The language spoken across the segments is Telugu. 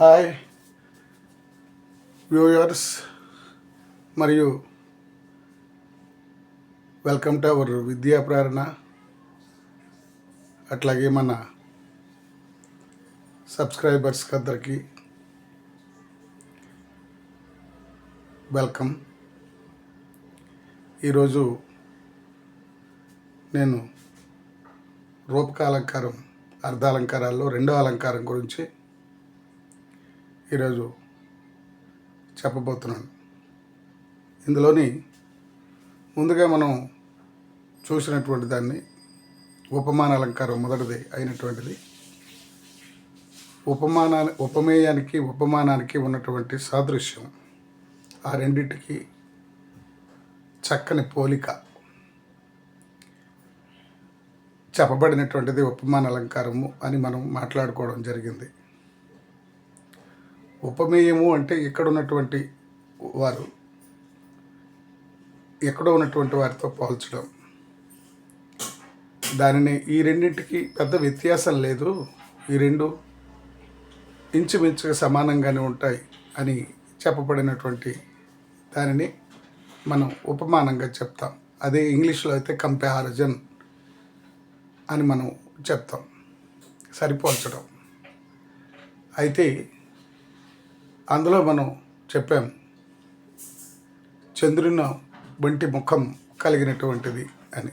హాయ్. వ్యూయర్స్ మరియు welcome to our Vidya Prerana. అట్లాగే మన సబ్స్క్రైబర్స్కి అందరికీ వెల్కమ్. ఈరోజు నేను రూపకాలంకారం అర్ధాలంకారాల్లో రెండో అలంకారం గురించి ఈరోజు చెప్పబోతున్నాను. ఇందులోని ముందుగా మనం చూసినటువంటి దాన్ని ఉపమాన అలంకారం మొదటిది అయినటువంటిది. ఉపమానా ఉపమేయానికి ఉపమానానికి ఉన్నటువంటి సాదృశ్యం ఆ రెండింటికి చక్కని పోలిక. చెప్పబడినటువంటిది ఉపమాన అలంకారము అని మనం మాట్లాడుకోవడం జరిగింది. ఉపమేయము అంటే ఇక్కడ ఉన్నటువంటి వారు ఎక్కడో ఉన్నటువంటి వారితో పోల్చడం. దానిని ఈ రెండింటికి పెద్ద వ్యత్యాసం లేదు. ఈ రెండు ఇంచుమించుగా సమానంగానే ఉంటాయి అని చెప్పబడినటువంటి దానిని మనం ఉపమానంగా చెప్తాం. అదే ఇంగ్లీష్లో అయితే కంపారిజన్ అని మనం చెప్తాం. సరిపోల్చడం. అయితే అందులో మనం చెప్పాం చంద్రుని వంటి ముఖం కలిగినటువంటిది అని.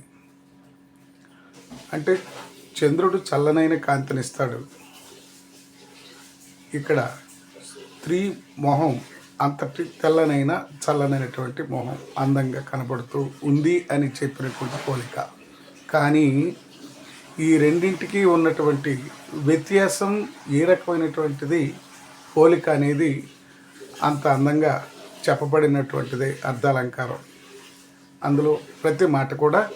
అంటే చంద్రుడు చల్లనైన కాంతినిస్తాడు. ఇక్కడ స్త్రీ మొహం అంతటి తెల్లనైన చల్లనైనటువంటి మొహం అందంగా కనబడుతూ ఉంది అని చెప్పినటువంటి పోలిక. కానీ ఈ రెండింటికి ఉన్నటువంటి వ్యత్యాసం ఏ రకమైనటువంటిది? పోలిక అనేది అంత అందంగా చెప్పబడినటువంటిది అర్ధాలంకారం. అందులో ప్రతి మాట కూడా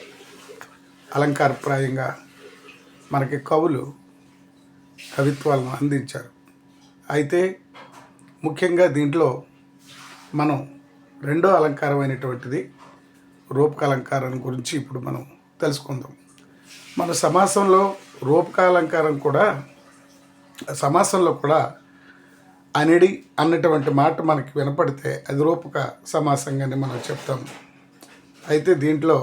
అలంకారప్రాయంగా మనకి కవులు కవిత్వాలను అందించారు. అయితే ముఖ్యంగా దీంట్లో మనం రెండో అలంకారమైనటువంటిది రూపకాలంకారం గురించి ఇప్పుడు మనం తెలుసుకుందాం. మన సమాసంలో రూపకాలంకారం కూడా సమాసంలో కూడా అనిడి అన్నటువంటి మాట మనకి వినపడితే అది రూపక సమాసంగానే మనం చెప్తాం. అయితే దీంట్లో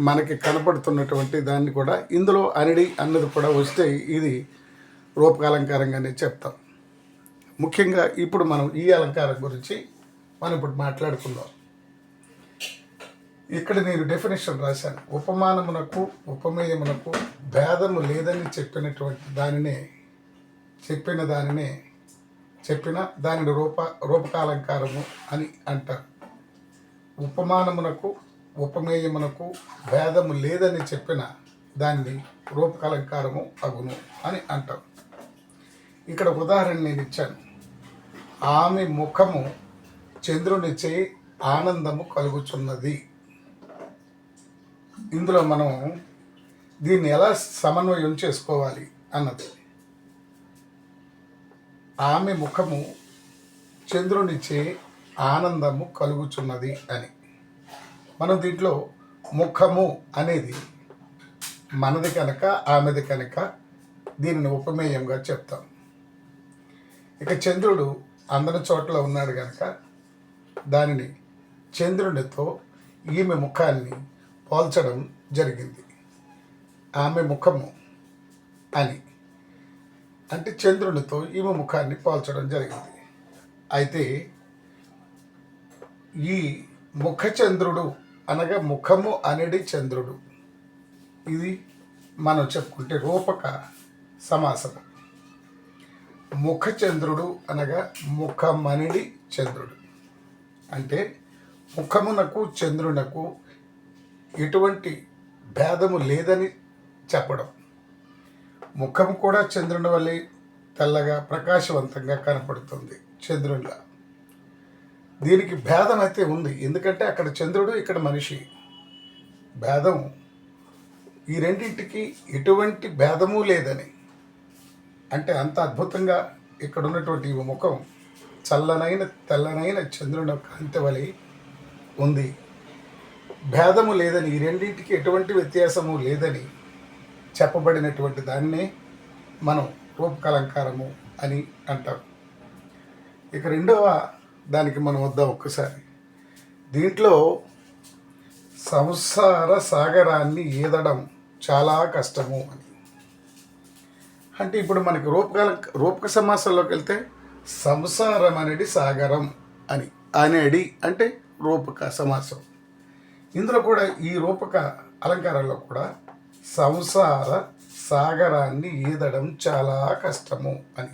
మనకి కనపడుతున్నటువంటి దాన్ని కూడా ఇందులో అనిడి అన్నది కూడా వస్తే ఇది రూపకాలంకారంగానే చెప్తాం. ముఖ్యంగా ఇప్పుడు మనం ఈ అలంకారం గురించి మనం ఇప్పుడు మాట్లాడుకుందాం. ఇక్కడ నేను డెఫినేషన్ రాశాను. ఉపమానమునకు ఉపమేయమునకు భేదము లేదని చెప్పినటువంటి దానినే చెప్పిన దానినే చెప్పిన దానిని రూప రూపకాలంకారము అని అంటారు ఉపమానమునకు ఉపమేయమునకు భేదము లేదని చెప్పిన దాన్ని రూపకాలంకారము అగును అని అంటాం. ఇక్కడ ఉదాహరణ నేను ఇచ్చాను. ఆమె ముఖము చంద్రునిచే ఆనందము కలుగుచున్నది. ఇందులో మనం దీన్ని ఎలా సమన్వయం చేసుకోవాలి అన్నది. ఆమె ముఖము చంద్రునిచ్చే ఆనందము కలుగుచున్నది అని. మనం దీంట్లో ముఖము అనేది మనది కనుక ఆమెది కనుక దీనిని ఉపమేయంగా చెప్తాం. ఇక చంద్రుడు అందరి చోట్ల ఉన్నాడు కనుక దానిని చంద్రునితో ఈమె ముఖాన్ని పోల్చడం జరిగింది. ఆమె ముఖము అని. అంటే చంద్రునితో ఈమె ముఖాన్ని పోల్చడం జరిగింది. అయితే ఈ ముఖచంద్రుడు అనగా ముఖము అనేది చంద్రుడు. ఇది మనం చెప్పుకుంటే రూపక సమాసము. ముఖచంద్రుడు అనగా ముఖమనిడి చంద్రుడు. అంటే ముఖమునకు చంద్రునకు ఎటువంటి భేదము లేదని చెప్పడం. ముఖం కూడా చంద్రుని వలె తెల్లగా ప్రకాశవంతంగా కనపడుతుంది చంద్రునిలా. దీనికి భేదం అయితే ఉంది. ఎందుకంటే అక్కడ చంద్రుడు ఇక్కడ మనిషి. భేదం ఈ రెండింటికి ఎటువంటి భేదము లేదని. అంటే అంత అద్భుతంగా ఇక్కడ ఉన్నటువంటి ఈ ముఖం చల్లనైన తెల్లనైన చంద్రుని కాంతి వలె ఉంది. భేదము లేదని ఈ రెండింటికి ఎటువంటి వ్యత్యాసము లేదని చెప్పబడినటువంటి దాన్నే మనం రూపకలంకారము అని అంటాం ఇక రెండవ దానికి మనం వద్దాం ఒక్కసారి. దీంట్లో సంసార సాగరాన్ని ఈదడం చాలా కష్టము అని. అంటే ఇప్పుడు మనకి రూపకల రూపక సమాసంలోకి వెళ్తే సంసారం అనేది సాగరం అని అనేది అంటే రూపక సమాసం. ఇందులో కూడా ఈ రూపక అలంకారంలో కూడా సంసార సాగరాన్ని ఈదడం చాలా కష్టము అని.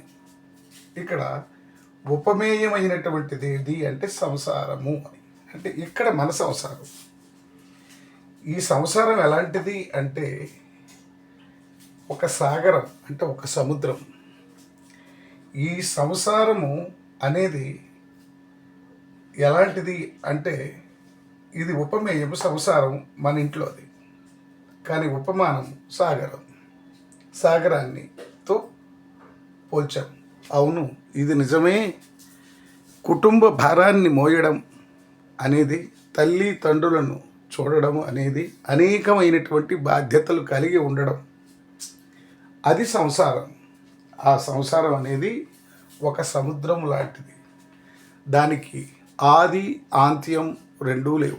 ఇక్కడ ఉపమేయమైనటువంటిది ఏది అంటే సంసారము అని. అంటే ఇక్కడ మన సంసారం. ఈ సంసారం ఎలాంటిది అంటే ఒక సాగరం అంటే ఒక సముద్రం. ఈ సంసారము అనేది ఎలాంటిది అంటే ఇది ఉపమేయము సంసారం మన ఇంట్లోది కానీ ఉపమానం సాగరం. సాగరాన్నితో పోల్చాం. అవును ఇది నిజమే. కుటుంబ భారాన్ని మోయడం అనేది తల్లి తండ్రులను చూడడం అనేది అనేకమైనటువంటి బాధ్యతలు కలిగి ఉండడం. అది సంసారం. ఆ సంసారం అనేది ఒక సముద్రం లాంటిది. దానికి ఆది ఆంత్యం రెండూ లేవు.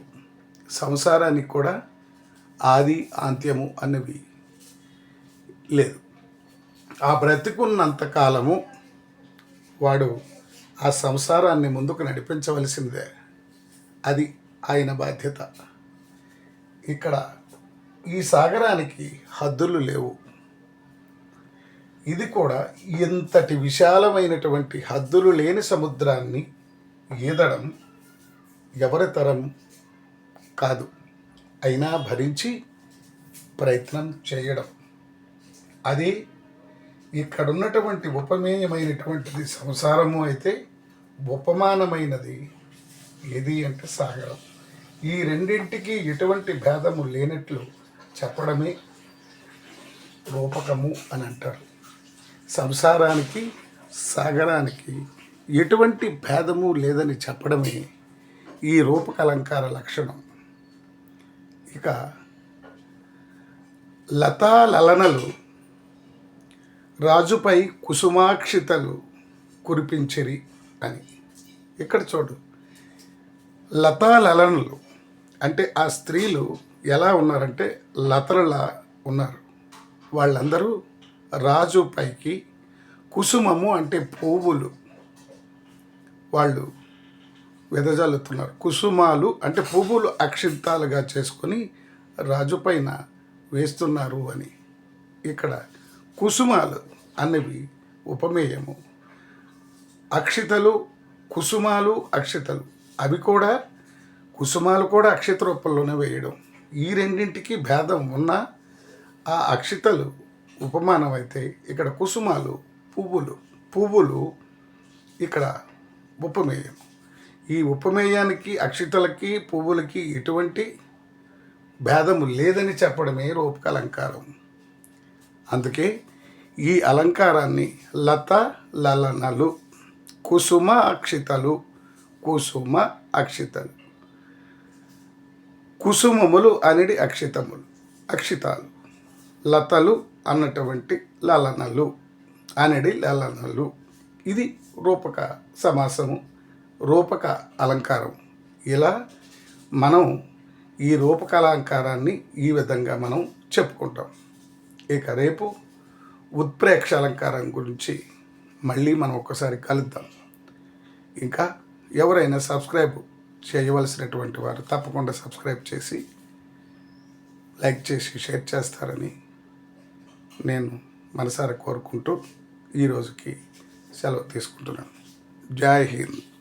సంసారానికి కూడా ఆది ఆంత్యము అనేవి లేదు. ఆ బ్రతికున్నంత కాలము వాడు ఆ సంసారాన్ని ముందుకు నడిపించవలసిందే. అది ఆయన బాధ్యత. ఇక్కడ ఈ సాగరానికి హద్దులు లేవు. ఇది కూడా ఇంతటి విశాలమైనటువంటి హద్దులు లేని సముద్రాన్ని ఈదడం ఎవరి తరం కాదు. అయినా భరించి ప్రయత్నం చేయడం. అది ఇక్కడ ఉన్నటువంటి ఉపమేయమైనటువంటిది సంసారము అయితే ఉపమానమైనది ఏది అంటే సాగరం. ఈ రెండింటికి ఎటువంటి భేదము లేనట్లు చెప్పడమే రూపకము అని అంటారు. సంసారానికి సాగరానికి ఎటువంటి భేదము లేదని చెప్పడమే ఈ రూపకలంకార లక్షణం. ఇక లతా లలనలు రాజుపై కుసుమాక్షితలు కురిపించిరి అని. ఇక్కడ చూడు. లతా లలనలు అంటే ఆ స్త్రీలు ఎలా ఉన్నారంటే లతలలా ఉన్నారు. వాళ్ళందరూ రాజు పైకి కుసుమము అంటే పువ్వులు వాళ్ళు వెదజల్లుతున్నారు. కుసుమాలు అంటే పువ్వులు అక్షింతాలుగా చేసుకొని రాజు పైన వేస్తున్నారు అని. ఇక్కడ కుసుమాలు అనేవి ఉపమేయము. అక్షితలు కుసుమాలు అక్షితలు. అవి కూడా కుసుమాలు కూడా అక్షిత రూపంలోనే వేయడం. ఈ రెండింటికి భేదం ఉన్నా ఆ అక్షితలు ఉపమానం అయితే ఇక్కడ కుసుమాలు పువ్వులు పువ్వులు ఇక్కడ ఉపమేయం. ఈ ఉపమేయానికి అక్షితలకి పువ్వులకి ఎటువంటి భేదము లేదని చెప్పడమే రూపక అలంకారం. అందుకే ఈ అలంకారాన్ని లత లలనలు కుసుమ అక్షితలు కుసుమ అక్షితలు కుసుమములు అనేది అక్షితములు అక్షితాలు లతలు అన్నటువంటి లలనలు అనేది లలనలు. ఇది రూపక సమాసము. రూపక అలంకారం. ఇలా మనం ఈ రూపక అలంకారాన్ని ఈ విధంగా మనం చెప్పుకుంటాం. ఇక రేపు ఉత్ప్రేక్ష అలంకారం గురించి మళ్ళీ మనం ఒక్కసారి కలుద్దాం. ఇంకా ఎవరైనా సబ్స్క్రైబ్ చేయవలసినటువంటి వారు తప్పకుండా సబ్స్క్రైబ్ చేసి లైక్ చేసి షేర్ చేస్తారని నేను మనసారా కోరుకుంటూ ఈరోజుకి సెలవు తీసుకుంటున్నాను. జై హింద్.